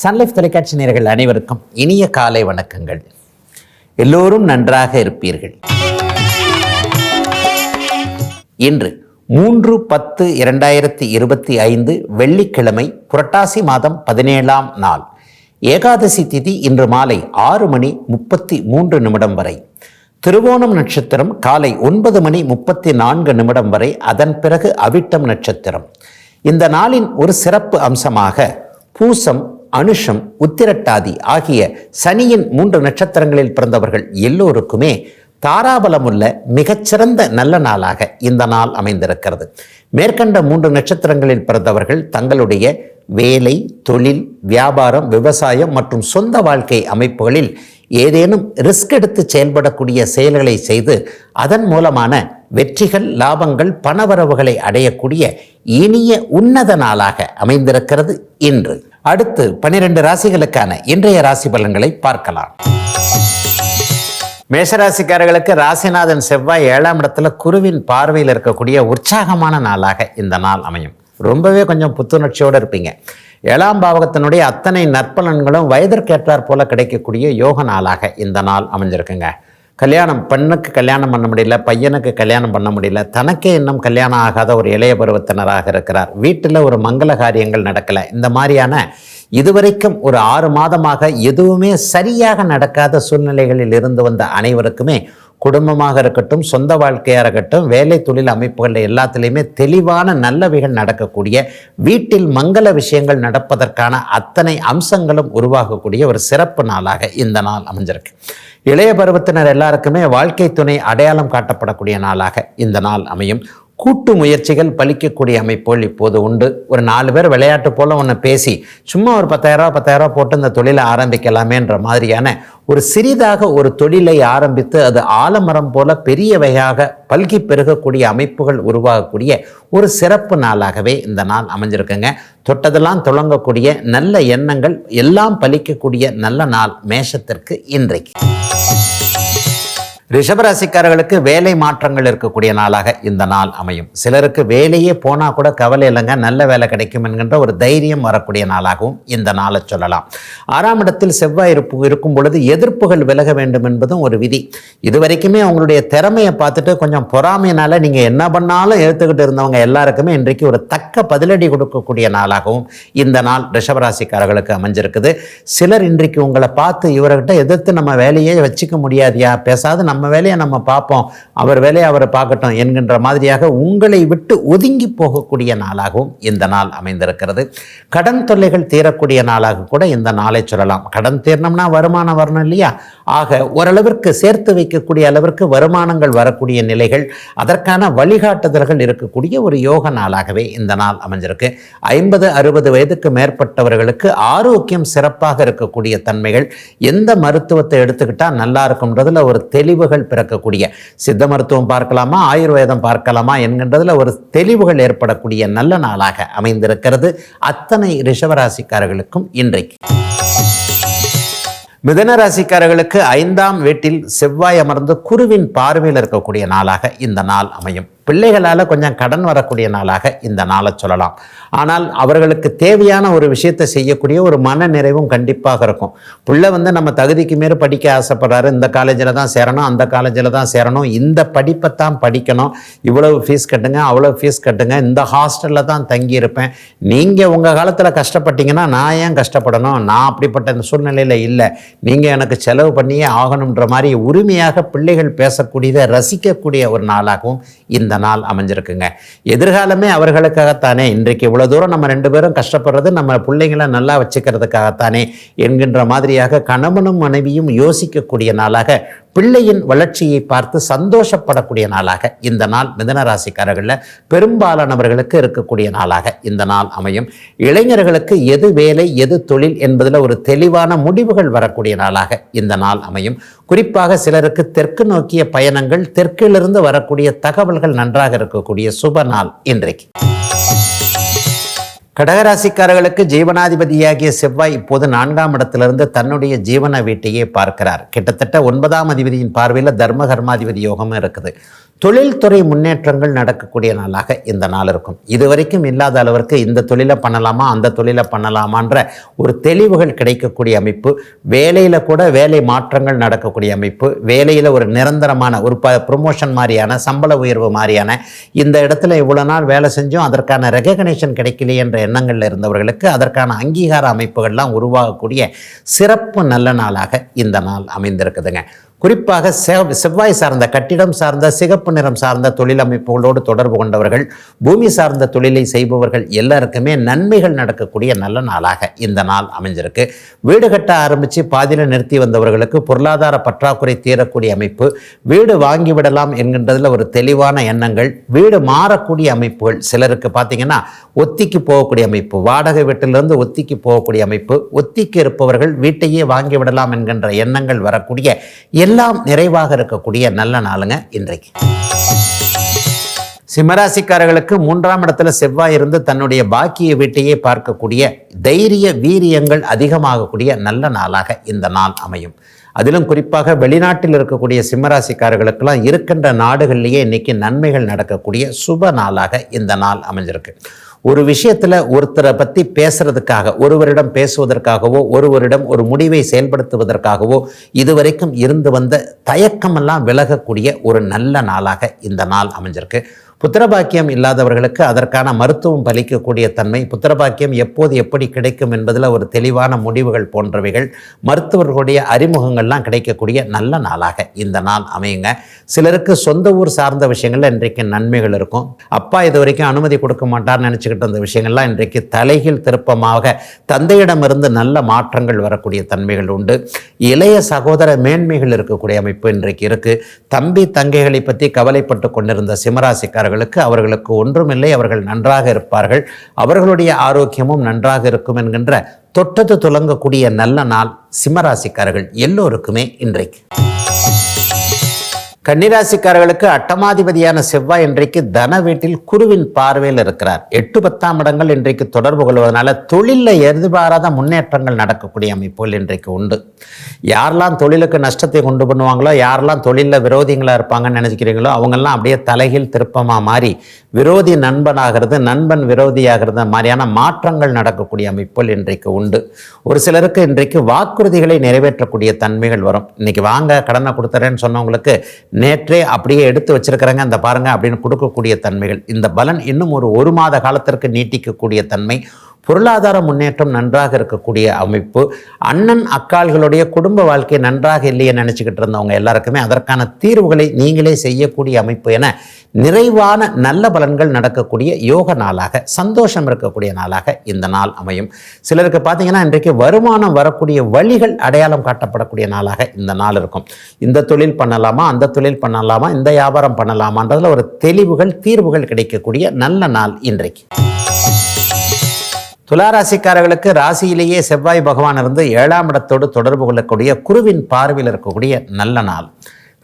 Sun Life தொலைக்காட்சி நேர்கள் அனைவருக்கும் இனிய காலை வணக்கங்கள். எல்லோரும் நன்றாக இருப்பீர்கள். இன்று மூன்று பத்து இரண்டாயிரத்தி இருபத்தி ஐந்து வெள்ளிக்கிழமை புரட்டாசி மாதம் பதினேழாம் நாள். ஏகாதசி திதி இன்று மாலை ஆறு மணி முப்பத்தி மூன்று நிமிடம் வரை. திருவோணம் நட்சத்திரம் காலை ஒன்பது மணி முப்பத்தி நான்கு நிமிடம் வரை அதன் பிறகு அவிட்டம் நட்சத்திரம். இந்த நாளின் ஒரு சிறப்பு அம்சமாக பூசம் அனுஷம் உத்திரட்டாதி ஆகிய சனியின் மூன்று நட்சத்திரங்களில் பிறந்தவர்கள் எல்லோருக்குமே தாராபலமுள்ள மிகச்சிறந்த நல்ல நாளாக இந்த நாள் அமைந்திருக்கிறது. மேற்கண்ட மூன்று நட்சத்திரங்களில் பிறந்தவர்கள் தங்களுடைய வேலை தொழில் வியாபாரம் விவசாயம் மற்றும் சொந்த வாழ்க்கை அமைப்புகளில் ஏதேனும் ரிஸ்க் எடுத்து செயல்படக்கூடிய செயல்களை செய்து அதன் மூலமான வெற்றிகள் லாபங்கள் பணவரவுகளை அடையக்கூடிய இனிய உன்னத நாளாக அமைந்திருக்கிறது இன்று. அடுத்து பனிரெண்டு ராசிகளுக்கான இன்றைய ராசி பலன்களை பார்க்கலாம். மேஷராசிக்காரர்களுக்கு ராசிநாதன் செவ்வாய் ஏழாம் இடத்துல குருவின் பார்வையில் இருக்கக்கூடிய உற்சாகமான நாளாக இந்த நாள் அமையும். ரொம்பவே கொஞ்சம் புத்துணர்ச்சியோடு இருப்பீங்க. ஏழாம் பாவகத்தினுடைய அத்தனை நற்பலன்களும் வயதிற்கேற்றாற் போல கிடைக்கக்கூடிய யோக நாளாக இந்த நாள் அமைஞ்சிருக்குங்க. கல்யாணம் பெண்ணுக்கு கல்யாணம் பண்ண முடியல பையனுக்கு கல்யாணம் பண்ண முடியல தனக்கே இன்னும் கல்யாணம் ஆகாத ஒரு இளைய பருவத்தினராக இருக்கிறார். வீட்டில் ஒரு மங்கள காரியங்கள் நடக்கலை. இந்த மாதிரியான இதுவரைக்கும் ஒரு ஆறு மாதமாக எதுவுமே சரியாக நடக்காத சூழ்நிலைகளில் இருந்து வந்த அனைவருக்குமே குடும்பமாக இருக்கட்டும் சொந்த வாழ்க்கையாக இருக்கட்டும் வேலை தொழில் அமைப்புகள் எல்லாத்துலேயுமே தெளிவான நல்லவைகள் நடக்கக்கூடிய வீட்டில் மங்கள விஷயங்கள் நடப்பதற்கான அத்தனை அம்சங்களும் உருவாகக்கூடிய ஒரு சிறப்பு நாளாக இந்த நாள் அமைஞ்சிருக்கு. இளைய பருவத்தினர் எல்லாருக்குமே வாழ்க்கை துணை அடையாளம் காட்டப்படக்கூடிய நாளாக இந்த நாள் அமையும். கூட்டு முயற்சிகள் பலிக்கக்கூடிய அமைப்புகள் இப்போது உண்டு. ஒரு நாலு பேர் விளையாட்டு போல ஒன்று பேசி சும்மா ஒரு பத்தாயிரரூபா பத்தாயிரரூபா போட்டு இந்த தொழிலை ஆரம்பிக்கலாமேன்ற மாதிரியான ஒரு சிறிதாக ஒரு தொழிலை ஆரம்பித்து அது ஆலமரம் போல பெரிய வகையாக பல்கி பெருகக்கூடிய அமைப்புகள் உருவாகக்கூடிய ஒரு சிறப்பு நாளாகவே இந்த நாள் அமைஞ்சிருக்குங்க. தொட்டதெல்லாம் தொடங்கக்கூடிய நல்ல எண்ணங்கள் எல்லாம் பலிக்கக்கூடிய நல்ல நாள் மேஷத்திற்கு இன்றைக்கு. ரிஷபராசிக்காரர்களுக்கு வேலை மாற்றங்கள் இருக்கக்கூடிய நாளாக இந்த நாள் அமையும். சிலருக்கு வேலையே போனால் கூட கவலை இல்லைங்க நல்ல வேலை கிடைக்கும் என்கின்ற ஒரு தைரியம் வரக்கூடிய நாளாகவும் இந்த நாளை சொல்லலாம். ஆறாம் இடத்தில் செவ்வாய் இருப்பு இருக்கும் பொழுது எதிர்ப்புகள் விலக வேண்டும் என்பதும் ஒரு விதி. இதுவரைக்குமே அவங்களுடைய திறமையை பார்த்துட்டு கொஞ்சம் பொறாமையினால நீங்கள் என்ன பண்ணாலும் எடுத்துக்கிட்டு இருந்தவங்க எல்லாருக்குமே இன்றைக்கு ஒரு தக்க பதிலடி கொடுக்கக்கூடிய நாளாகவும் இந்த நாள் ரிஷபராசிக்காரர்களுக்கு அமைஞ்சிருக்குது. சிலர் இன்றைக்கு உங்களை பார்த்து இவர்கிட்ட எதிர்த்து நம்ம வேலையே வச்சுக்க முடியாதியா? பேசாது நம்ம நம்ம வேலையை நம்ம பார்ப்போம். அவர் வேலையை அவர் பார்க்கட்டும் என்கின்ற மாதிரியாக உங்களை விட்டு ஒதுங்கி போகக்கூடிய நாளாகவும் இந்த நாள் அமைந்திருக்கிறது. கடன் தொல்லைகள் தீரக்கூடிய நாளாக கூட இந்த நாளை சொல்லலாம். கடன் தீர்ணம்னா வருமானம் வரணும் இல்லையா? ஆக ஓரளவிற்கு சேர்த்து வைக்கக்கூடிய அளவிற்கு வருமானங்கள் வரக்கூடிய நிலைகள் அதற்கான வழிகாட்டுதல்கள் இருக்கக்கூடிய ஒரு யோக நாளாகவே இந்த நாள் அமைஞ்சிருக்கு. ஐம்பது அறுபது வயதுக்கு மேற்பட்டவர்களுக்கு ஆரோக்கியம் சிறப்பாக இருக்கக்கூடிய தன்மைகள் எந்த மருத்துவத்தை எடுத்துக்கிட்டால் நல்லா இருக்கும்ன்றதுல ஒரு தெளிவு தெளிவுகள் பிறக்கக்கூடிய. சித்த மருத்துவம் பார்க்கலாமா? ஆயுர்வேதம் பார்க்கலாமா? என்கின்றதில் ஒரு தெளிவுகள் ஏற்படக்கூடிய நல்ல நாளாக அமைந்திருக்கிறது. அத்தனை ரிஷவராசிக்காரர்களுக்கும் இன்றைக்கு. மிதன ராசிக்காரர்களுக்கு ஐந்தாம் வீட்டில் செவ்வாய் அமர்ந்து குருவின் பார்வையில் இருக்கக்கூடிய நாளாக இந்த நாள் அமையும். பிள்ளைகளால் கொஞ்சம் கடன் வரக்கூடிய நாளாக இந்த நாளை சொல்லலாம். ஆனால் அவர்களுக்கு தேவையான ஒரு விஷயத்தை செய்யக்கூடிய ஒரு மன நிறைவும் கண்டிப்பாக இருக்கும். பிள்ளை வந்து நம்ம தகுதிக்கு மேலே படிக்க ஆசைப்படுறாரு. இந்த காலேஜில் தான் சேரணும் அந்த காலேஜில் தான் சேரணும். இந்த படிப்பை தான் படிக்கணும். இவ்வளவு ஃபீஸ் கட்டுங்க அவ்வளோ ஃபீஸ் கட்டுங்க. இந்த ஹாஸ்டலில் தான் தங்கியிருப்பேன் நீங்கள் உங்கள் காலத்தில் கஷ்டப்பட்டீங்கன்னா நான் ஏன் கஷ்டப்படணும்? நான் அப்படிப்பட்ட இந்த சூழ்நிலையில் இல்லை. நீங்கள் எனக்கு செலவு பண்ணியே ஆகணுன்ற மாதிரி உரிமையாக பிள்ளைகள் பேசக்கூடியதை ரசிக்கக்கூடிய ஒரு நாளாகவும் இந்த இந்த நாள் அமைஞ்சிருக்குங்க. எதிர்காலமே அவர்களுக்காகத்தானே. இன்றைக்கு இவ்வளோ தூரம் நம்ம ரெண்டு பேரும் கஷ்டப்படுறது நம்ம பிள்ளைங்களை நல்லா வச்சுக்கிறதுக்காகத்தானே என்கின்ற மாதிரியாக கணவனும் மனைவியும் யோசிக்கக்கூடிய நாளாக பிள்ளையின் வளர்ச்சியை பார்த்து சந்தோஷப்படக்கூடிய நாளாக இந்த நாள் மிதனராசிக்காரர்களில் பெரும்பாலானவர்களுக்கு இருக்கக்கூடிய நாளாக இந்த நாள் அமையும். இளைஞர்களுக்கு எது வேலை எது தொழில் என்பதில் ஒரு தெளிவான முடிவுகள் வரக்கூடிய நாளாக இந்த நாள் அமையும். குறிப்பாக சிலருக்கு தெற்கு நோக்கிய பயணங்கள் தெற்கிலிருந்து வரக்கூடிய தகவல்கள் நன்றாக இருக்கக்கூடிய சுப நாள் இன்றைக்கு. கடகராசிக்காரர்களுக்கு ஜீவனாதிபதியாகிய செவ்வாய் இப்போது நான்காம் இடத்திலிருந்து தன்னுடைய ஜீவன வீட்டையே பார்க்கிறார். கிட்டத்தட்ட ஒன்பதாம் அதிபதியின் பார்வையில் தர்ம கர்மாதிபதி யோகமும் இருக்குது. தொழில்துறை முன்னேற்றங்கள் நடக்கக்கூடிய நாளாக இந்த நாள் இருக்கும். இதுவரைக்கும் இல்லாத அளவிற்கு இந்த தொழிலை பண்ணலாமா அந்த தொழிலை பண்ணலாமான்ற ஒரு தெளிவுகள் கிடைக்கக்கூடிய அமைப்பு வேலையில் கூட வேலை மாற்றங்கள் நடக்கக்கூடிய அமைப்பு வேலையில் ஒரு நிரந்தரமான ஒரு ப ப்ரொமோஷன் மாதிரியான சம்பள உயர்வு மாதிரியான இந்த இடத்துல இவ்வளோ நாள் வேலை செஞ்சும் அதற்கான ரெகக்னேஷன் கிடைக்கலையே என்ற எண்ணங்களில் இருந்தவர்களுக்கு அதற்கான அங்கீகார அமைப்புகள்லாம் உருவாகக்கூடிய சிறப்பு நல்ல நாளாக இந்த நாள் அமைந்திருக்குதுங்க. குறிப்பாக செவ் செவ்வாய் சார்ந்த கட்டிடம் சார்ந்த சிகப்பு நிறம் சார்ந்த தொழில் அமைப்புகளோடு தொடர்பு கொண்டவர்கள் பூமி சார்ந்த தொழிலை செய்பவர்கள் எல்லாருக்குமே நன்மைகள் நடக்கக்கூடிய நல்ல நாளாக இந்த நாள் அமைஞ்சிருக்கு. வீடு கட்ட ஆரம்பித்து பாதியில் நிறுத்தி வந்தவர்களுக்கு பொருளாதார பற்றாக்குறை தீரக்கூடிய அமைப்பு வீடு வாங்கி விடலாம் என்கின்றதில் ஒரு தெளிவான எண்ணங்கள் வீடு மாறக்கூடிய அமைப்புகள் சிலருக்கு பார்த்தீங்கன்னா ஒத்திக்கு போகக்கூடிய அமைப்பு வாடகை வீட்டிலிருந்து ஒத்திக்கு போகக்கூடிய அமைப்பு ஒத்திக்கு இருப்பவர்கள் வீட்டையே வாங்கிவிடலாம் என்கின்ற எண்ணங்கள் வரக்கூடிய எல்லாம் நிறைவாக இருக்கக்கூடிய நல்ல நாளுங்க இன்றைக்கு. சிம்மராசிக்காரர்களுக்கு மூன்றாம் இடத்துல செவ்வாய் இருந்து தன்னுடைய பாக்கிய வீட்டையே பார்க்கக்கூடிய தைரிய வீரியங்கள் அதிகமாகக்கூடிய நல்ல நாளாக இந்த நாள் அமையும். அதிலும் குறிப்பாக வெளிநாட்டில் இருக்கக்கூடிய சிம்மராசிக்காரர்களுக்கெல்லாம் இருக்கின்ற நாடுகள்லேயே இன்னைக்கு நன்மைகள் நடக்கக்கூடிய சுப நாளாக இந்த நாள் அமைஞ்சிருக்கு. ஒரு விஷயத்தில் ஒருத்தரை பற்றி பேசுறதுக்காக ஒருவரிடம் பேசுவதற்காகவோ ஒருவரிடம் ஒரு முடிவை செயல்படுத்துவதற்காகவோ இதுவரைக்கும் இருந்து வந்த தயக்கமெல்லாம் விலகக்கூடிய ஒரு நல்ல நாளாக இந்த நாள் அமைஞ்சிருக்கு. புத்திரபாக்கியம் இல்லாதவர்களுக்கு அதற்கான மருத்துவம் பலிக்கக்கூடிய தன்மை புத்திரபாக்கியம் எப்போது எப்படி கிடைக்கும் என்பதில் ஒரு தெளிவான முடிவுகள் போன்றவைகள் மருத்துவர்களுடைய அறிமுகங்கள்லாம் கிடைக்கக்கூடிய நல்ல நாளாக இந்த நாள் அமையுங்க. சிலருக்கு சொந்த ஊர் சார்ந்த விஷயங்கள்ல இன்றைக்கு நன்மைகள் இருக்கும். அப்பா இது வரைக்கும் அனுமதி கொடுக்க மாட்டார்னு நினச்சிக்கிட்டு இருந்த விஷயங்கள்லாம் இன்றைக்கு தலைகீழ் திருப்பமாக தந்தையிடமிருந்து நல்ல மாற்றங்கள் வரக்கூடிய தன்மைகள் உண்டு. இளைய சகோதர மேன்மைகள் இருக்கக்கூடிய அமைப்பு இன்றைக்கு இருக்குது தம்பி தங்கைகளை பற்றி கவலைப்பட்டு கொண்டிருந்த சிம்மராசிக்காரர்களுக்கு அவர்களுக்கு ஒன்றுமில்லை அவர்கள் நன்றாக இருப்பார்கள். அவர்களுடைய ஆரோக்கியமும் நன்றாக இருக்கும் என்கின்ற தொட்டது துலங்கக்கூடிய நல்ல நாள் சிம்மராசிக்காரர்கள் எல்லோருக்குமே இன்றைக்கு. கன்னிராசிக்காரர்களுக்கு அட்டமாதிபதியான செவ்வாய் இன்றைக்கு தன வீட்டில் குருவின் பார்வையில் இருக்கிறார். எட்டு பத்தாம் இடங்கள் இன்றைக்கு தொடர்பு கொள்வதனால தொழிலில் எதிர்பாராத முன்னேற்றங்கள் நடக்கக்கூடிய அமைப்புகள் இன்றைக்கு உண்டு. யாரெல்லாம் தொழிலுக்கு நஷ்டத்தை கொண்டு பண்ணுவாங்களோ யாரெல்லாம் தொழிலில் விரோதிகளாக இருப்பாங்கன்னு நினச்சிக்கிறீங்களோ அவங்கெல்லாம் அப்படியே தலைகீழ் திருப்பமாக மாறி விரோதி நண்பனாகிறது நண்பன் விரோதியாகிறது. மாதிரியான மாற்றங்கள் நடக்கக்கூடிய அமைப்புகள் இன்றைக்கு உண்டு. ஒரு சிலருக்கு இன்றைக்கு வாக்குறுதிகளை நிறைவேற்றக்கூடிய தன்மைகள் வரும். இன்னைக்கு வாங்க கடனை கொடுத்துறேன்னு சொன்னவங்களுக்கு நேற்றே அப்படியே எடுத்து வச்சிருக்கிறேங்க அந்த பாருங்க அப்படின்னு கொடுக்கக்கூடிய தன்மைகள். இந்த பலன் இன்னும் ஒரு ஒரு மாத காலத்திற்கு நீட்டிக்கக்கூடிய தன்மை. பொருளாதார முன்னேற்றம் நன்றாக இருக்கக்கூடிய அமைப்பு. அண்ணன் அக்காள்களுடைய குடும்ப வாழ்க்கை நன்றாக இல்லையே நினச்சிக்கிட்டு இருந்தவங்க எல்லாருக்குமே அதற்கான தீர்வுகளை நீங்களே செய்யக்கூடிய அமைப்பு என நிறைவான நல்ல பலன்கள் நடக்கக்கூடிய யோக நாளாக சந்தோஷம் இருக்கக்கூடிய நாளாக இந்த நாள் அமையும். சிலருக்கு பார்த்தீங்கன்னா இன்றைக்கு வருமானம் வரக்கூடிய வழிகள் அடையாளம் காட்டப்படக்கூடிய நாளாக இந்த நாள் இருக்கும். இந்த தொழில் பண்ணலாமா அந்த தொழில் பண்ணலாமா இந்த வியாபாரம் பண்ணலாமான்றதுல ஒரு தெளிவுகள் தீர்வுகள் கிடைக்கக்கூடிய நல்ல நாள் இன்றைக்கு. துளாராசிக்காரர்களுக்கு ராசியிலேயே செவ்வாய் பகவான் இருந்து ஏழாம் இடத்தோடு தொடர்பு கொள்ளக்கூடிய குருவின் பார்வையில் இருக்கக்கூடிய நல்ல நாள்.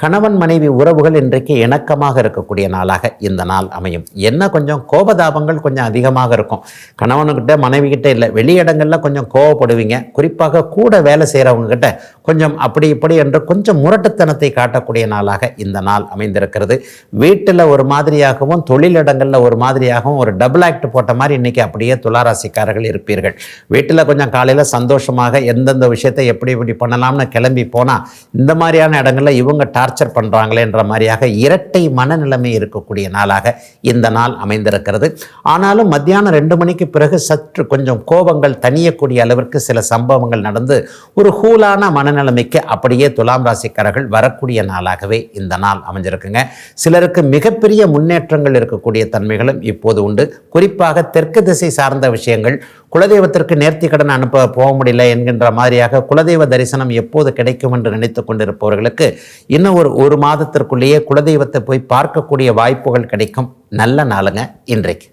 கணவன் மனைவி உறவுகள் இன்றைக்கு இணக்கமாக இருக்கக்கூடிய நாளாக இந்த நாள் அமையும். என்ன கொஞ்சம் கோபதாபங்கள் கொஞ்சம் அதிகமாக இருக்கும். கணவனுக்கிட்ட மனைவிக்கிட்ட இல்லை வெளியிடங்களில் கொஞ்சம் கோவப்படுவீங்க. குறிப்பாக கூட வேலை செய்கிறவங்கக்கிட்ட கொஞ்சம் அப்படி இப்படி என்று கொஞ்சம் முரட்டுத்தனத்தை காட்டக்கூடிய நாளாக இந்த நாள் அமைந்திருக்கிறது. வீட்டில் ஒரு மாதிரியாகவும் தொழிலிடங்களில் ஒரு மாதிரியாகவும் ஒரு டபுள் ஆக்ட் போட்ட மாதிரி இன்னைக்கு அப்படியே துளாராசிக்காரர்கள் இருப்பீர்கள். வீட்டில் கொஞ்சம் காலையில் சந்தோஷமாக எந்தெந்த விஷயத்தை எப்படி இப்படி பண்ணலாம்னு கிளம்பி போனால் இந்த மாதிரியான இடங்களில் இவங்க டார்ச்சர் பண்ணுறாங்களேன்ற மாதிரியாக இரட்டை மனநிலைமை இருக்கக்கூடிய நாளாக இந்த நாள் அமைந்திருக்கிறது. ஆனாலும் மத்தியானம் ரெண்டு மணிக்கு பிறகு சற்று கொஞ்சம் கோபங்கள் தணியக்கூடிய அளவிற்கு சில சம்பவங்கள் நடந்து ஒரு ஹூலான மனநிலைமைக்கு அப்படியே துலாம் ராசிக்காரர்கள் வரக்கூடிய நாளாகவே இந்த நாள் அமைஞ்சிருக்குங்க. சிலருக்கு மிகப்பெரிய முன்னேற்றங்கள் இருக்கக்கூடிய தன்மைகளும் இப்போது உண்டு. குறிப்பாக தெற்கு திசை சார்ந்த விஷயங்கள் குலதெய்வத்திற்கு நேர்த்தி கடன் அனுப்ப போக முடியல என்கின்ற மாதிரியாக குலதெய்வ தரிசனம் எப்போது கிடைக்கும் என்று நினைத்து கொண்டிருப்பவர்களுக்கு இன்னும் ஒரு ஒரு மாதத்திற்குள்ளேயே குலதெய்வத்தை போய் பார்க்கக்கூடிய வாய்ப்புகள் கிடைக்கும். நல்ல நாளுங்க இன்றைக்கு.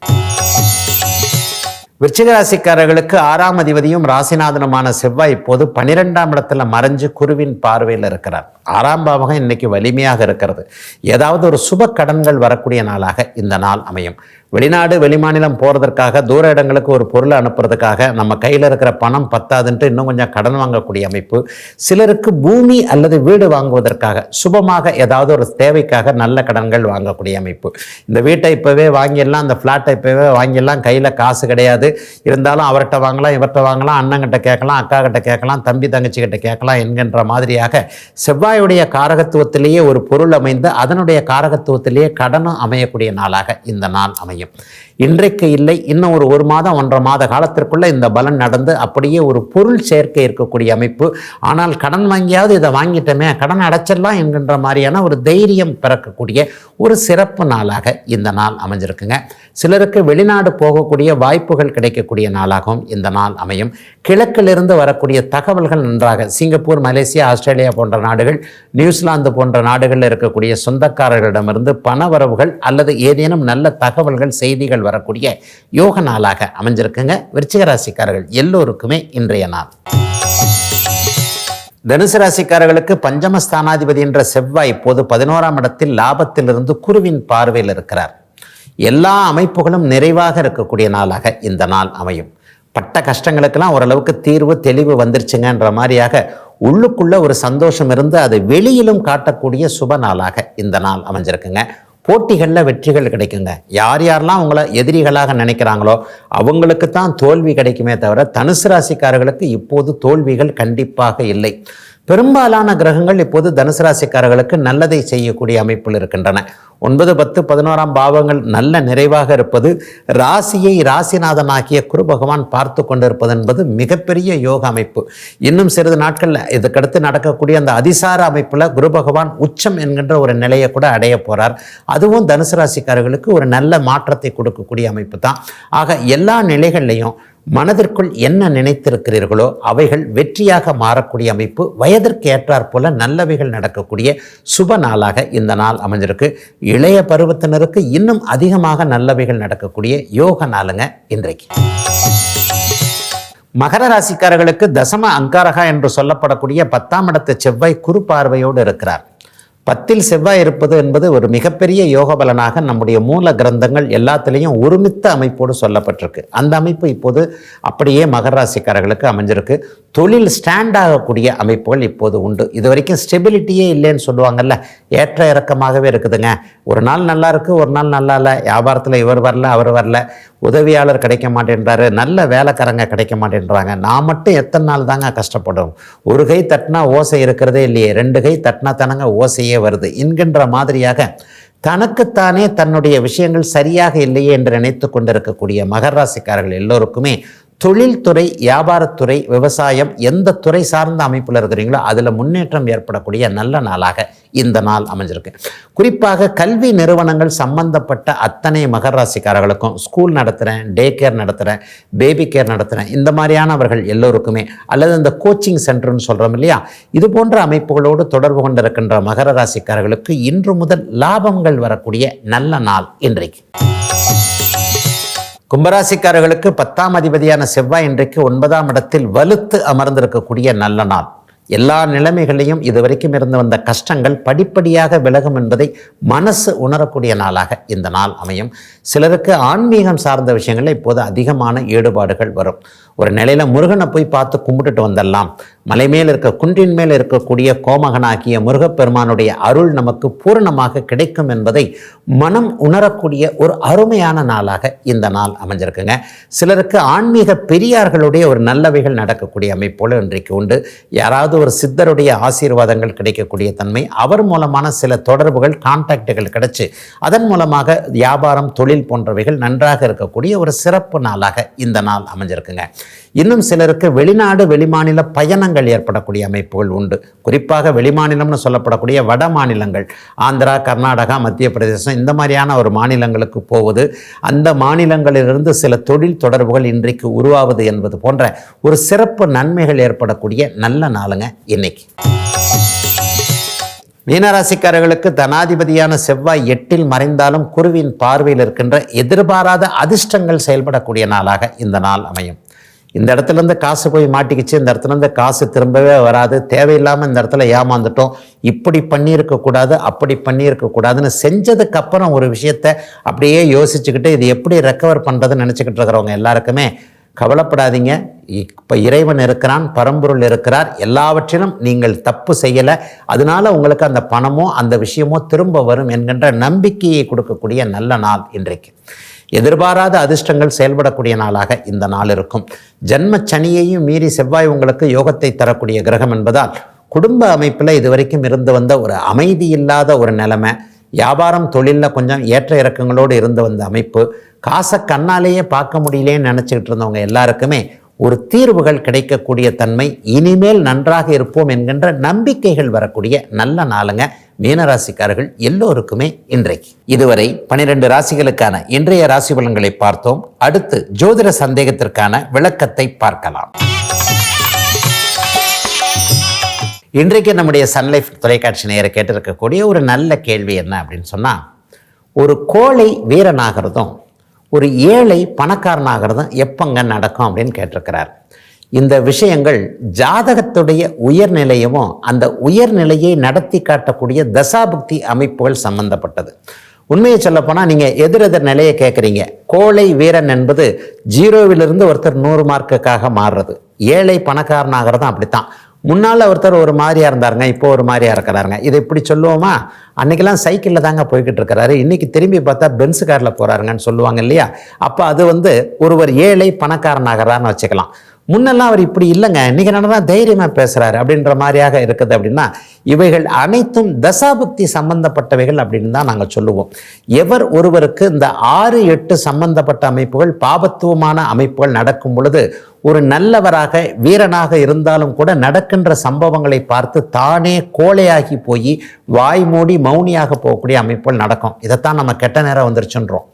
விருச்சிகராசிக்காரர்களுக்கு ஆறாம் அதிபதியும் ராசிநாதனுமான செவ்வாய் இப்போது பனிரெண்டாம் இடத்துல மறைஞ்சு குருவின் பார்வையில் இருக்கிறார். ஆறாம் பாவகம் இன்னைக்கு வலிமையாக இருக்கிறது. ஏதாவது ஒரு சுப கடன்கள் வரக்கூடிய நாளாக இந்த நாள் அமையும். வெளிநாடு வெளிமாநிலம் போகிறதுக்காக தூர இடங்களுக்கு ஒரு பொருளை அனுப்புறதுக்காக நம்ம கையில் இருக்கிற பணம் பத்தாதுன்ட்டு இன்னும் கொஞ்சம் கடன் வாங்கக்கூடிய அமைப்பு. சிலருக்கு பூமி அல்லது வீடு வாங்குவதற்காக சுபமாக ஏதாவது ஒரு தேவைக்காக நல்ல கடன்கள் வாங்கக்கூடிய அமைப்பு. இந்த வீட்டை இப்போவே வாங்கிடலாம் அந்த ஃப்ளாட்டை இப்போவே வாங்கிடலாம் கையில் காசு கிடையாது. இருந்தாலும் அவர்கிட்ட வாங்கலாம் இவர்கிட்ட வாங்கலாம் அண்ணங்கிட்ட கேட்கலாம் அக்கா கிட்ட கேட்கலாம் தம்பி தங்கச்சி கிட்ட கேட்கலாம் என்கின்ற மாதிரியாக செவ்வாயுடைய காரகத்துவத்திலேயே ஒரு பொருள் அமைந்து அதனுடைய காரகத்துவத்திலேயே கடனும் அமையக்கூடிய நாளாக இந்த நாள் அமையும். കാര്യം இன்றைக்கு இல்லை இன்னும் ஒரு ஒரு மாதம் ஒன்றரை மாத காலத்திற்குள்ள இந்த பலன் நடந்து அப்படியே ஒரு பொருள் சேர்க்கை இருக்கக்கூடிய அமைப்பு. ஆனால் கடன் வாங்கியாவது இதை வாங்கிட்டோமே கடன் அடைச்சிடலாம் என்கின்ற மாதிரியான ஒரு தைரியம் பிறக்கக்கூடிய ஒரு சிறப்பு நாளாக இந்த நாள் அமைஞ்சிருக்குங்க. சிலருக்கு வெளிநாடு போகக்கூடிய வாய்ப்புகள் கிடைக்கக்கூடிய நாளாகவும் இந்த நாள் அமையும். கிழக்கிலிருந்து வரக்கூடிய தகவல்கள் நன்றாக சிங்கப்பூர் மலேசியா ஆஸ்திரேலியா போன்ற நாடுகள் நியூசிலாந்து போன்ற நாடுகளில் இருக்கக்கூடிய சொந்தக்காரர்களிடமிருந்து பண வரவுகள் அல்லது ஏதேனும் நல்ல தகவல்கள் செய்திகள் வரக்கூடிய யோக நாளாக அமைஞ்சிருக்குங்க. விருச்சிகராசிக்காரர்கள் எல்லோருக்குமே இன்றைய நாள். தனுசு ராசிக்காரர்களுக்கு பஞ்சமஸ்தானாதிபதி என்ற செவ்வாய் இப்போது பதினோராம் இடத்தில் லாபத்திலிருந்து குருவின் பார்வையில் இருக்கிறார். எல்லா அமைப்புகளும் நிறைவாக இருக்கக்கூடிய நாளாக இந்த நாள் அமையும். பட்ட கஷ்டங்களுக்கெல்லாம் ஓரளவுக்கு தீர்வு தெளிவு வந்துருச்சுங்கன்ற மாதிரியாக உள்ளுக்குள்ள ஒரு சந்தோஷம் இருந்து அது வெளியிலும் காட்டக்கூடிய சுப நாளாக இந்த நாள் அமைஞ்சிருக்குங்க. போட்டிகளில் வெற்றிகள் கிடைக்குங்க. யார் யாரெல்லாம் உங்களை எதிரிகளாக நினைக்கிறாங்களோ அவங்களுக்கு தான் தோல்வி கிடைக்குமே தவிர தனுசு ராசிக்காரர்களுக்கு இப்போது தோல்விகள் கண்டிப்பாக இல்லை. பெரும்பாலான கிரகங்கள் இப்போது தனுசு ராசிக்காரர்களுக்கு நல்லதை செய்யக்கூடிய அமைப்பில் இருக்கின்றன. ஒன்பது பத்து பதினோராம் பாவங்கள் நல்ல நிறைவாக இருப்பது ராசியை ராசிநாதனாகிய குரு பகவான் பார்த்து கொண்டிருப்பது என்பது மிகப்பெரிய யோக அமைப்பு. இன்னும் சிறிது நாட்களில் இதுக்கடுத்து நடக்கக்கூடிய அந்த அதிசார அமைப்பில் குரு பகவான் உச்சம் என்கின்ற ஒரு நிலையை கூட அடைய போகிறார் அதுவும் தனுசு ராசிக்காரர்களுக்கு ஒரு நல்ல மாற்றத்தை கொடுக்கக்கூடிய அமைப்பு தான். ஆக எல்லா நிலைகள்லையும் மனதிற்குள் என்ன நினைத்திருக்கிறீர்களோ அவைகள் வெற்றியாக மாறக்கூடிய அமைப்பு வயதிற்கு ஏற்றாற்போல நல்லவைகள் நடக்கக்கூடிய சுப நாளாக இந்த நாள் அமைஞ்சிருக்கு. இளைய பருவத்தினருக்கு இன்னும் அதிகமாக நல்லவைகள் நடக்கக்கூடிய யோக நாளுங்க இன்றைக்கு. மகர ராசிக்காரர்களுக்கு தசம அங்காரகா என்று சொல்லப்படக்கூடிய பத்தாம் இடத்து செவ்வாய் குறு பார்வையோடு இருக்கிறார். பத்தில் செவ்வாய் இருப்பது என்பது ஒரு மிகப்பெரிய யோக பலனாக நம்முடைய மூல கிரந்தங்கள் எல்லாத்துலேயும் ஒருமித்த அமைப்போடு சொல்லப்பட்டிருக்கு. அந்த அமைப்பு இப்போது அப்படியே மகராசிக்காரர்களுக்கு அமைஞ்சிருக்கு. தொழில் ஸ்டாண்ட் ஆகக்கூடிய அமைப்புகள் இப்போது உண்டு. இது வரைக்கும் ஸ்டெபிலிட்டியே இல்லைன்னு சொல்லுவாங்கல்ல. ஏற்ற இறக்கமாகவே இருக்குதுங்க. ஒரு நாள் நல்லா இருக்குது ஒரு நாள் நல்லா இல்லை. வியாபாரத்தில் இவர் வரல அவர் வரல. உதவியாளர் கிடைக்க மாட்டேன்றாரு. நல்ல வேலைக்காரங்க கிடைக்க மாட்டேன்றாங்க. நான் மட்டும் எத்தனை நாள் தாங்க கஷ்டப்படும். ஒரு கை தட்டினா ஓசை இருக்கிறதே இல்லையே. ரெண்டு கை தட்டினா தானங்க ஓசையே வருது. என்கின்ற மாதிரியாக தனக்குத்தானே தன்னுடைய விஷயங்கள் சரியாக இல்லையே என்று நினைத்து கொண்டிருக்கக்கூடிய மகர ராசிக்காரர்கள் எல்லோருக்குமே தொழில்துறை வியாபாரத்துறை விவசாயம் எந்த துறை சார்ந்த அமைப்பில் இருக்கிறீங்களோ அதில் முன்னேற்றம் ஏற்படக்கூடிய நல்ல நாளாக இந்த நாள் அமைஞ்சிருக்கு. குறிப்பாக கல்வி நிறுவனங்கள் சம்பந்தப்பட்ட அத்தனை மகர ராசிக்காரர்களுக்கும் ஸ்கூல் நடத்துகிறேன் டே கேர் நடத்துகிறேன் பேபி கேர் நடத்துகிறேன் இந்த மாதிரியானவர்கள் எல்லோருக்குமே அல்லது இந்த கோச்சிங் சென்டர்னு சொல்கிறோம் இல்லையா? இது போன்ற அமைப்புகளோடு தொடர்பு கொண்டிருக்கின்ற மகர ராசிக்காரர்களுக்கு இன்று முதல் லாபங்கள் வரக்கூடிய நல்ல நாள் இன்றைக்கு. கும்பராசிக்காரர்களுக்கு பத்தாம் அதிபதியான செவ்வாய் இன்றைக்கு ஒன்பதாம் இடத்தில் வலுத்து அமர்ந்திருக்கக்கூடிய நல்ல நாள். எல்லா நிலைமைகளையும் இதுவரைக்கும் இருந்து வந்த கஷ்டங்கள் படிப்படியாக விலகும் என்பதை மனசு உணரக்கூடிய நாளாக இந்த நாள் அமையும். சிலருக்கு ஆன்மீகம் சார்ந்த விஷயங்களில் இப்போது அதிகமான ஈடுபாடுகள் வரும். ஒரு நிலையில் முருகனை போய் பார்த்து கும்பிட்டுட்டு வந்துடலாம் மலை மேல் இருக்க குன்றின் மேல் இருக்கக்கூடிய கோமகனாகிய முருகப்பெருமானுடைய அருள் நமக்கு பூரணமாக கிடைக்கும் என்பதை மனம் உணரக்கூடிய ஒரு அருமையான நாளாக இந்த நாள் அமைஞ்சிருக்குங்க. சிலருக்கு ஆன்மீக பெரியார்களுடைய ஒரு நல்லவைகள் நடக்கக்கூடிய அமைப்போல் இன்றைக்கு உண்டு. யாராவது ஒரு சித்தருடைய ஆசீர்வாதங்கள் கிடைக்கக்கூடிய தன்மை அவர் மூலமான சில தொடர்புகள் கான்டாக்டுகள் கிடைச்சு அதன் மூலமாக வியாபாரம் தொழில் போன்றவைகள் நன்றாக இருக்கக்கூடிய ஒரு சிறப்பு நாளாக இந்த நாள் அமைஞ்சிருக்குங்க. இன்னும் சிலருக்கு வெளிநாடு வெளிமாநில பயணங்கள் ஏற்படக்கூடிய அமைப்புகள் உண்டு. குறிப்பாக வெளிமாநிலம்னு சொல்லப்படக்கூடிய வட மாநிலங்கள் ஆந்திரா கர்நாடகா மத்திய பிரதேசம் இந்த மாதிரியான ஒரு மாநிலங்களுக்கு போவது அந்த மாநிலங்களிலிருந்து சில தொழில் தொடர்புகள் இன்றைக்கு உருவாவது என்பது போன்ற ஒரு சிறப்பு நன்மைகள் ஏற்படக்கூடிய நல்ல நாளுங்க இன்னைக்கு. மீனராசிக்காரர்களுக்கு தனாதிபதியான செவ்வாய் எட்டில் மறைந்தாலும் குருவின் பார்வையில் இருக்கின்ற எதிர்பாராத அதிர்ஷ்டங்கள் செயல்படக்கூடிய நாளாக இந்த நாள் அமையும். இந்த இடத்துல இருந்து காசு போய் மாட்டிக்கிச்சு இந்த இடத்துல இருந்து காசு திரும்பவே வராது தேவையில்லாமல் இந்த இடத்துல ஏமாந்துட்டோம் இப்படி பண்ணியிருக்க கூடாது அப்படி பண்ணியிருக்க கூடாதுன்னு செஞ்சதுக்கு அப்புறம் ஒரு விஷயத்த அப்படியே யோசிச்சுக்கிட்டு இது எப்படி ரெக்கவர் பண்ணுறதுன்னு நினச்சிக்கிட்டு இருக்கிறவங்க எல்லாருக்குமே கவலைப்படாதீங்க. இப்போ இறைவன் இருக்கிறான் பரம்பொருள் இருக்கிறார் எல்லாவற்றிலும் நீங்கள் தப்பு செய்யலை அதனால உங்களுக்கு அந்த பணமோ அந்த விஷயமோ திரும்ப வரும் என்கின்ற நம்பிக்கையை கொடுக்கக்கூடிய நல்ல நாள் இன்றைக்கு. எதிர்பாராத அதிர்ஷ்டங்கள் செயல்படக்கூடிய நாளாக இந்த நாள் இருக்கும். ஜன்ம சனியையும் மீறி செவ்வாய் உங்களுக்கு யோகத்தை தரக்கூடிய கிரகம் என்பதால் குடும்ப அமைப்பில் இதுவரைக்கும் இருந்து வந்த ஒரு அமைதி இல்லாத ஒரு நிலைமை வியாபாரம் தொழிலில் கொஞ்சம் ஏற்ற இறக்கங்களோடு இருந்து வந்த அமைப்பு காசை கண்ணாலேயே பார்க்க முடியலேன்னு நினச்சிக்கிட்டு இருந்தவங்க எல்லாருக்குமே ஒரு தீர்வுகள் கிடைக்கக்கூடிய தன்மை இனிமேல் நன்றாக இருப்போம் என்கின்ற நம்பிக்கைகள் வரக்கூடிய நல்ல நாளுங்க மீனராசிக்காரர்கள் எல்லோருக்குமே இன்றைக்கு. இதுவரை பனிரெண்டு ராசிகளுக்கான இன்றைய ராசி பலன்களை பார்த்தோம். அடுத்து ஜோதிட சந்தேகத்திற்கான விளக்கத்தை பார்க்கலாம். இன்றைக்கு நம்முடைய சன்லைஃப் தொலைக்காட்சி நேர கேட்டிருக்கக்கூடிய ஒரு நல்ல கேள்வி என்ன அப்படின்னு சொன்னால் ஒரு கோழை வீரனாகிறதும் ஒரு ஏழை பணக்காரனாகிறதும் எப்பங்க நடக்கும் அப்படின்னு கேட்டிருக்கிறார். இந்த விஷயங்கள் ஜாதகத்துடைய உயர்நிலையும் அந்த உயர்நிலையை நடத்தி காட்டக்கூடிய தசாபுக்தி அமைப்புகள் சம்பந்தப்பட்டது. உண்மையை சொல்லப்போனால் நீங்கள் எதிரெதிர் நிலையை கேட்குறீங்க கோழை வீரன் என்பது ஜீரோவிலிருந்து ஒருத்தர் நூறு மார்க்குக்காக மாறுறது. ஏழை பணக்காரனாகிறதும் அப்படித்தான். முன்னால் ஒருத்தர் ஒரு மாதிரியாக இருந்தாருங்க இப்போ ஒரு மாதிரியாக இருக்கிறாருங்க. இதை இப்படி சொல்லுவோமா? அன்னைக்கெல்லாம் சைக்கிளில் தாங்க போய்கிட்டு இருக்கிறாரு. இன்னைக்கு திரும்பி பார்த்தா பென்ஸ் காரில் போகிறாருங்கன்னு சொல்லுவாங்க இல்லையா? அப்போ அது வந்து ஒருவர் ஏழை பணக்காரனாகிறான்னு வச்சுக்கலாம். முன்னெல்லாம் அவர் இப்படி இல்லைங்க. இன்றைக்கி என்னன்னா தைரியமாக பேசுகிறாரு அப்படின்ற மாதிரியாக இருக்குது அப்படின்னா இவைகள் அனைத்தும் தசாபுக்தி சம்பந்தப்பட்டவைகள் அப்படின்னு தான் நாங்கள் சொல்லுவோம். எவர் ஒருவருக்கு இந்த ஆறு எட்டு சம்பந்தப்பட்ட அமைப்புகள் பாபத்துவமான அமைப்புகள் நடக்கும் பொழுது ஒரு நல்லவராக வீரனாக இருந்தாலும் கூட நடக்கின்ற சம்பவங்களை பார்த்து தானே கோழையாகி போய் வாய் மூடி மௌனியாக போகக்கூடிய அமைப்புகள் நடக்கும். இதைத்தான் நம்ம கெட்ட நேரம் வந்துருச்சுன்றோம்.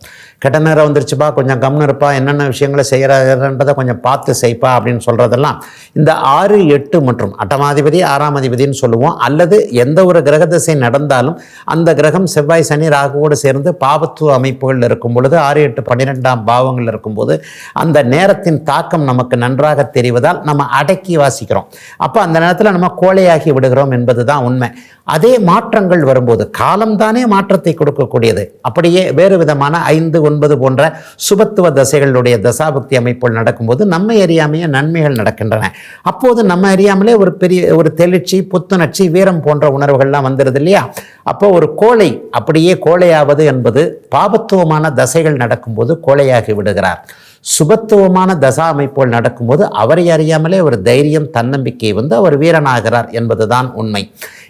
கெட்ட நேரம் வந்துருச்சுப்பா கொஞ்சம் கம்னு இருப்பா என்னென்ன விஷயங்களை செய்கிறான்றதை கொஞ்சம் பார்த்து செய்ப்பா அப்படின்னு சொல்கிறதெல்லாம் இந்த ஆறு எட்டு மற்றும் அட்டமாதிபதி ஆறாம் அதிபதினு சொல்லுவோம். அல்லது எந்த ஒரு கிரக திசை நடந்தாலும் அந்த கிரகம் செவ்வாய் சனி ராகுவோடு சேர்ந்து பாவத்துவ அமைப்புகள் இருக்கும் பொழுது ஆறு எட்டு பன்னிரெண்டாம் பாவங்கள் இருக்கும்போது அந்த நேரத்தின் தாக்கம் நமக்கு நன்றாக தெரிவதால் நம்ம அடக்கி வாசிக்கிறோம். அப்போ அந்த நேரத்தில் நம்ம கோழையாகி விடுகிறோம் என்பது தான் உண்மை. அதே மாற்றங்கள் வரும்போது காலம்தானே மாற்றத்தை கொடுக்கக்கூடியது. அப்படியே வேறு விதமான ஐந்து ஒன்பது போன்ற சுபத்துவ தசைகளுடைய தசாபக்தி அமைப்புகள் நடக்கும்போது நம்ம அறியாமையே நன்மைகள் நடக்கின்றன. அப்போது நம்ம அறியாமலே ஒரு பெரிய ஒரு தெளிச்சி புத்துணர்ச்சி வீரம் போன்ற உணர்வுகள்லாம் வந்துடுது இல்லையா? அப்போ ஒரு கோழை அப்படியே கோழையாவது என்பது பாபத்துவமான தசைகள் நடக்கும்போது கோழையாகி விடுகிறார். சுபத்துவமான தசா அமைப்புகள் நடக்கும்போது அவரை அறியாமலே ஒரு தைரியம் தன்னம்பிக்கை வந்து அவர் வீரனாகிறார் என்பதுதான் உண்மை.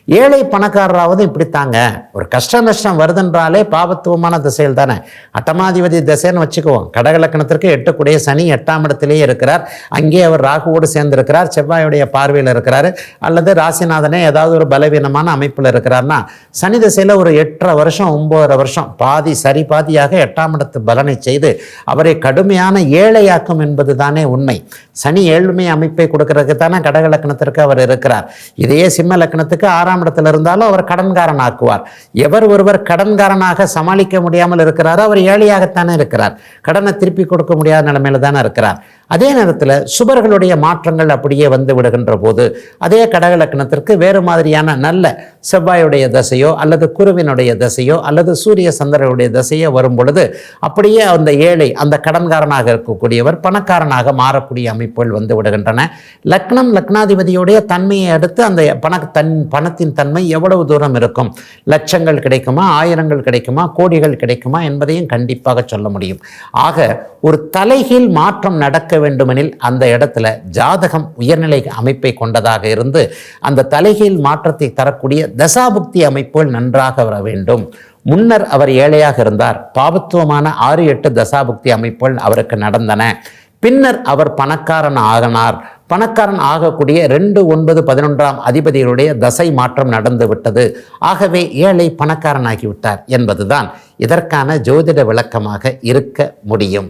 ஏழை பணக்காரராவது இப்படித்தாங்க. ஒரு கஷ்ட நஷ்டம் வருதுன்றாலே பாபத்துவமான திசையில் தானே. அட்டமாதிபதி திசைன்னு வச்சுக்குவோம். கடகலக்கணத்திற்கு எட்டக்கூடிய சனி எட்டாம் இடத்திலேயே இருக்கிறார். அங்கே அவர் ராகுவோடு சேர்ந்திருக்கிறார். செவ்வாயுடைய பார்வையில் இருக்கிறார். அல்லது ராசிநாதனே ஏதாவது ஒரு பலவீனமான அமைப்பில் இருக்கிறார்னா சனி திசையில் ஒரு எட்டரை வருஷம் ஒம்பதரை வருஷம் பாதி சரி பாதியாக எட்டாம் இடத்து பலனை செய்து அவரை கடுமையான ஏழையாக்கும் என்பது தானே உண்மை. சனி ஏழ்மை அமைப்பை கொடுக்கறதுக்கு தானே கடகலக்கணத்திற்கு அவர் இருக்கிறார். இதே சிம்ம லக்னத்துக்கு ஆறாம் இடத்துல இருந்தாலும் அவர் கடன்காரன் ஆக்குவார் எவர் ஒருவர் கடன்காரனாக சமாளிக்க முடியாமல் இருக்கிறாரோ அவர் ஏழையாகத்தானே இருக்கிறார். கடனை திருப்பி கொடுக்க முடியாத நிலைமையில தானே இருக்கிறார். அதே நேரத்தில் சுபர்களுடைய மாற்றங்கள் அப்படியே வந்து விடுகின்ற போது அதே கடக லக்னத்திற்கு வேறு மாதிரியான நல்ல செவ்வாயுடைய தசையோ அல்லது குருவினுடைய தசையோ அல்லது சூரிய சந்திரனுடைய தசையோ வரும் பொழுது அப்படியே அந்த ஏழை அந்த கடன்காரனாக இருக்கக்கூடியவர் பணக்காரனாக மாறக்கூடிய அமைப்புகள் வந்து விடுகின்றன. லக்னம் லக்னாதிபதியுடைய தன்மையை அடுத்து அந்த பண தன் பணத்தின் தன்மை எவ்வளவு தூரம் இருக்கும்? லட்சங்கள் கிடைக்குமா? ஆயிரங்கள் கிடைக்குமா? கோடிகள் கிடைக்குமா? என்பதையும் கண்டிப்பாக சொல்ல முடியும். ஆக ஒரு தலைகீழ் மாற்றம் நடக்க வேண்டுமெனில் அந்த இடத்துல ஜாதகம் உயர்நிலை அமைப்பை கொண்டதாக இருந்து அந்த தலைகீழ் மாற்றத்தை தரக்கூடிய தசாபுக்தி அமைப்புகள் நன்றாக வர வேண்டும். முன்னர் அவர் ஏழையாக இருந்தார். பாபத்துவமான ஆறு எட்டு தசாபுக்தி அமைப்புகள் அவருக்கு நடந்தன. பின்னர் அவர் பணக்காரன் ஆகினார் பணக்காரன் ஆகக்கூடிய ரெண்டு ஒன்பது பதினொன்றாம் அதிபதிகளுடைய தசை மாற்றம் நடந்து விட்டது. ஆகவே ஏழை பணக்காரனாகிவிட்டார் என்பதுதான் இதற்கான ஜோதிட விளக்கமாக இருக்க முடியும்.